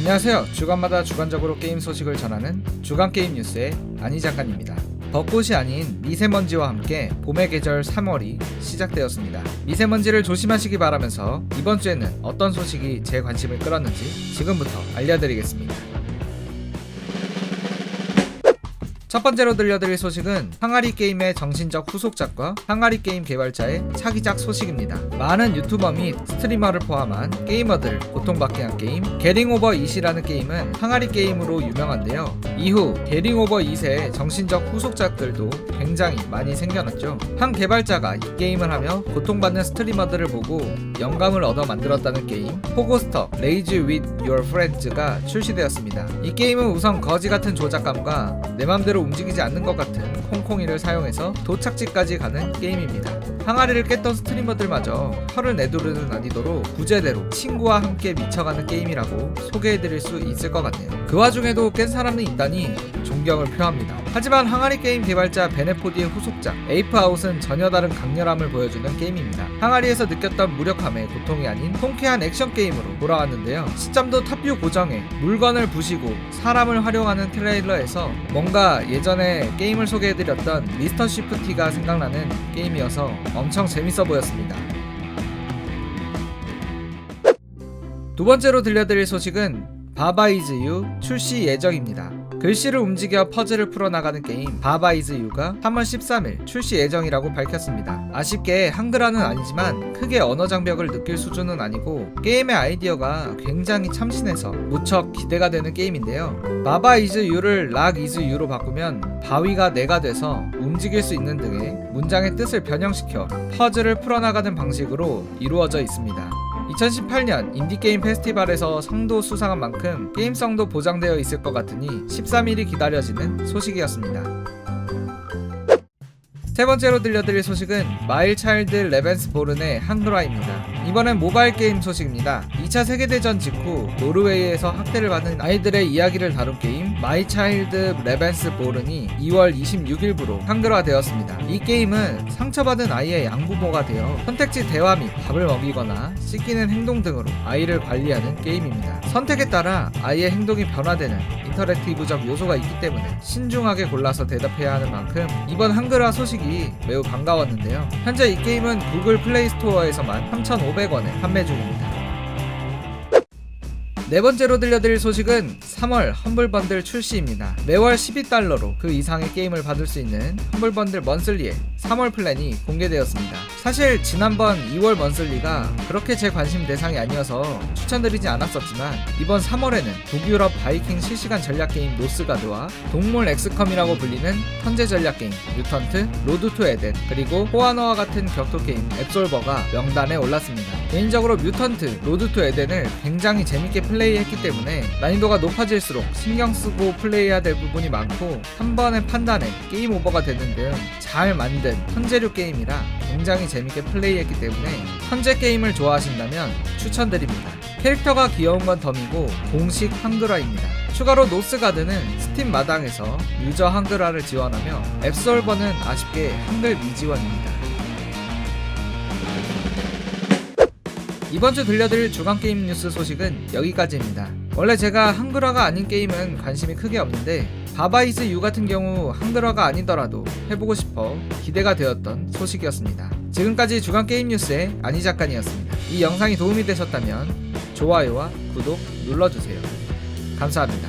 안녕하세요. 주간마다 주관적으로 게임 소식을 전하는 주간 게임 뉴스의 안희 작가입니다. 벚꽃이 아닌 미세먼지와 함께 봄의 계절 3월이 시작되었습니다. 미세먼지를 조심하시기 바라면서 이번 주에는 어떤 소식이 제 관심을 끌었는지 지금부터 알려드리겠습니다. 첫 번째로 들려드릴 소식은 항아리 게임의 정신적 후속작과 항아리 게임 개발자의 차기작 소식입니다. 많은 유튜버 및 스트리머를 포함한 게이머들을 고통받게 한 게임 게링 오버 2이라는 게임은 항아리 게임으로 유명한데요. 이후 게링 오버 2의 정신적 후속작들도 굉장히 많이 생겨났죠. 한 개발자가 이 게임을 하며 고통받는 스트리머들을 보고 영감을 얻어 만들었다는 게임 포고스터 레이즈 with your friends가 출시되었습니다. 이 게임은 우선 거지 같은 조작감과 내 맘대로 움직이지 않는 것 같은 콩콩이를 사용해서 도착지까지 가는 게임입니다. 항아리를 깼던 스트리머들마저 혀를 내두르는 난이도로 구제대로 친구와 함께 미쳐가는 게임이라고 소개해드릴 수 있을 것 같네요. 그 와중에도 깬 사람이 있다 니 존경을 표합니다. 하지만 항아리 게임 개발자 베네포디의 후속작 에이프 아웃은 전혀 다른 강렬함을 보여주는 게임입니다. 항아리에서 느꼈던 무력함의 고통이 아닌 통쾌한 액션 게임으로 돌아왔는데요. 시점도 탑뷰 고정에 물건을 부시고 사람을 활용하는 트레일러에서 뭔가 예전에 게임을 소개해드렸던 미스터 시프티가 생각나는 게임이어서 엄청 재밌어 보였습니다. 두 번째로 들려드릴 소식은 바바이즈유 출시 예정입니다. 글씨를 움직여 퍼즐을 풀어나가는 게임 바바이즈 유가 3월 13일 출시 예정이라고 밝혔습니다. 아쉽게 한글화는 아니지만 크게 언어 장벽을 느낄 수준은 아니고 게임의 아이디어가 굉장히 참신해서 무척 기대가 되는 게임인데요. 바바이즈 유를 락 이즈 유로 바꾸면 바위가 내가 돼서 움직일 수 있는 등의 문장의 뜻을 변형시켜 퍼즐을 풀어나가는 방식으로 이루어져 있습니다. 2018년 인디게임 페스티벌에서 상도 수상한 만큼 게임성도 보장되어 있을 것 같으니 13일이 기다려지는 소식이었습니다. 세 번째로 들려드릴 소식은 마일 차일드 레벤스 보른의 한글화입니다. 이번엔 모바일 게임 소식입니다. 2차 세계대전 직후 노르웨이에서 학대를 받은 아이들의 이야기를 다룬 게임 마이 차일드 레벤스 보른이 2월 26일부로 한글화되었습니다. 이 게임은 상처받은 아이의 양부모가 되어 선택지 대화 및 밥을 먹이거나 씻기는 행동 등으로 아이를 관리하는 게임입니다. 선택에 따라 아이의 행동이 변화되는 인터랙티브적 요소가 있기 때문에 신중하게 골라서 대답해야 하는 만큼 이번 한글화 소식이 매우 반가웠는데요. 현재 이 게임은 구글 플레이 스토어에서만 3,500원에 판매 중입니다. 네 번째로 들려드릴 소식은 3월 험블 번들 출시입니다. 매월 12달러로 그 이상의 게임을 받을 수 있는 험블 번들 먼슬리의 3월 플랜이 공개되었습니다. 사실 지난번 2월 먼슬리가 그렇게 제 관심 대상이 아니어서 추천드리지 않았었지만 이번 3월에는 북유럽 바이킹 실시간 전략 게임 노스가드와 동물 엑스컴이라고 불리는 현재 전략 게임 뮤턴트, 로드 투 에덴 그리고 호아너와 같은 격투 게임 앱솔버가 명단에 올랐습니다. 개인적으로 뮤턴트, 로드 투 에덴을 굉장히 재밌게 플레이 했기 때문에 난이도가 높아질수록 신경 쓰고 플레이해야 될 부분이 많고 한 번의 판단에 게임 오버가 되는 등 잘 만든 현재류 게임이라 굉장히 재밌게 플레이했기 때문에 현재 게임을 좋아하신다면 추천드립니다. 캐릭터가 귀여운 건 덤이고 공식 한글화입니다. 추가로 노스가드는 스팀 마당에서 유저 한글화를 지원하며 앱솔버는 아쉽게 한글 미지원입니다. 이번 주 들려드릴 주간 게임 뉴스 소식은 여기까지입니다. 원래 제가 한글화가 아닌 게임은 관심이 크게 없는데 바바이즈 유 같은 경우 한글화가 아니더라도 해보고 싶어 기대가 되었던 소식이었습니다. 지금까지 주간 게임 뉴스의 안희 작가이었습니다. 이 영상이 도움이 되셨다면 좋아요와 구독 눌러주세요. 감사합니다.